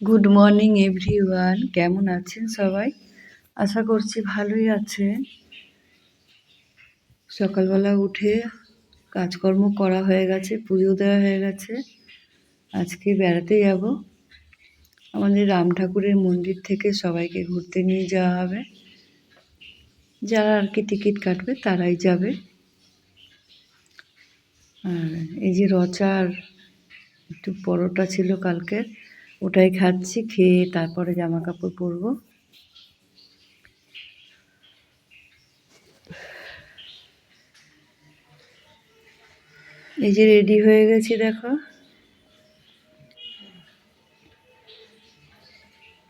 Good morning everyone কেমন আছেন সবাই? আশা করছি ভালোই আছেন। সকালবেলা উঠে কাজকর্ম করা হয়ে গেছে, পুজো দেওয়া হয়ে গেছে। আজকে বেড়াতে যাব। আমাদের রাম ঠাকুরের মন্দির থেকে সবাইকে ঘুরতে নিয়ে যাওয়া হবে। যারা আর কি টিকিট কাটবে, তারাই যাবে। আর এই যে রচার একটু পরোটা ছিল কালকের ওটাই খাচ্ছি খেয়ে তারপরে জামা কাপড় পরবো। এই যে রেডি হয়ে গেছি দেখো।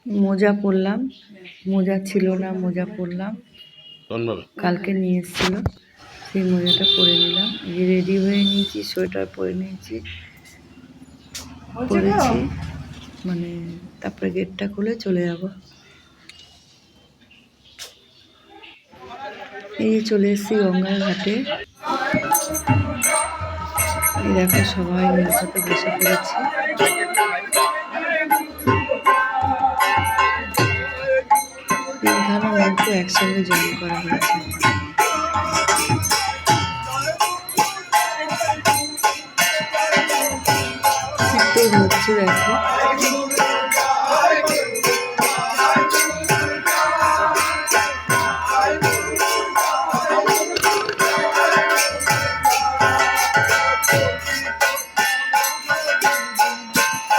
মোজা পরলাম। মোজা ছিল না মোজা পরলাম। কালকে নিয়ে এসেছিল সেই মোজাটা পরে নিলাম। এই যে রেডি হয়ে নিয়েছি সোয়েটার পরে নিয়েছি পরেছি। মানে তারপরে গেটটা খুলে চলে যাব। এই চলে এসেছি গঙ্গার ঘাটে। এই দেখো সবাই নৌকাতে বসে পড়েছি। একসঙ্গে জয়েন করা হয়েছে। দেখো।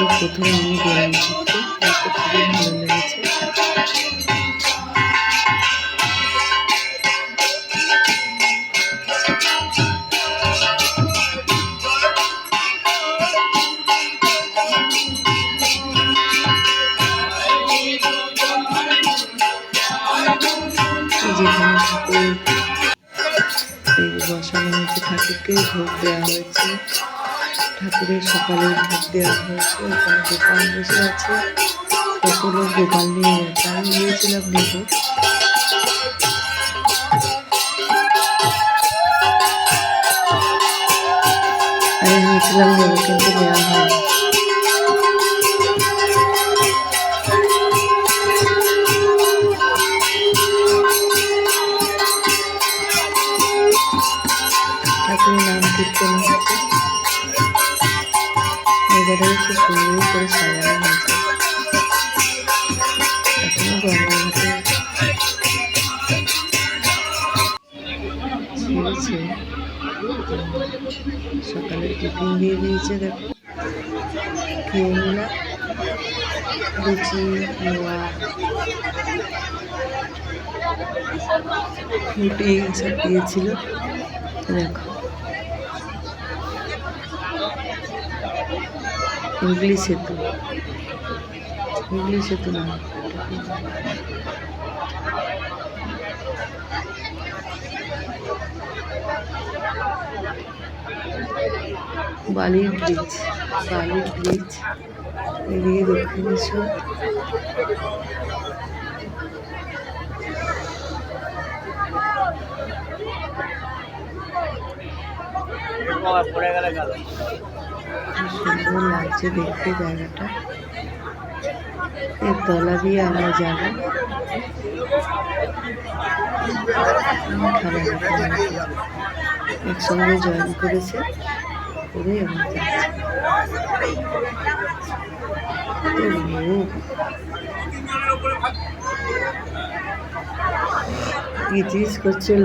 এই প্রথম আমি গেলাম ঘুরতে আমার খুবই ভালো লেগেছে। যেখানে ঠাকুর ঠাকুরকে ভোগ দেওয়া হয়েছে। ঠাকুরের সকালে ভোগ দেওয়া হয়েছে ওখানে দোকান বসে আছে। কত গোপাল নিয়ে গেছে আমি নিয়েছিলাম নেব আমি নিয়েছিলাম নেব কিন্তু নেওয়া হয়নি। সুন্দর করে সকালে টিফিন দিয়ে দিয়েছে দেখো। লুচি রুটি এসব দিয়েছিল। দেখো। হুগলি সেতু। হুগলি সেতু না। বালির ব্রিজ বালির ব্রিজ এদিকে দক্ষিণেশ্বর। সুন্দর লাগছে দেখতে জায়গাটা। এর তলা দিয়ে আমরা যাব। একসঙ্গে জয়েন করেছে করে আমরা যাচ্ছি। করছিল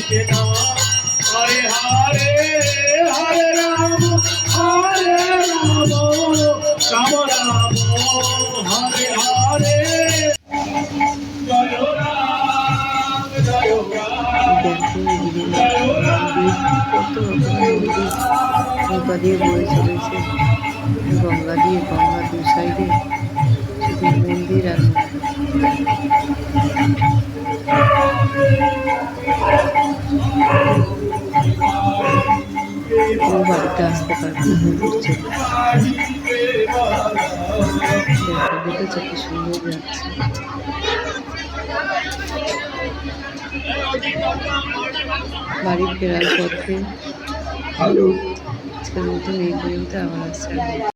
কৃষ্ণ হরে হরে হরে দিয়ে বয়ে চলেছে গঙ্গা দিয়ে গঙ্গা দু সাইডে মন্দির আর ও বাড়িতে আসতে পারবে মন্দির চলে দেখো দেখেছ কি সুন্দর যাচ্ছে বাড়ি ফেরার পথে আজকের মতন এই পর্যন্ত আবার আসছে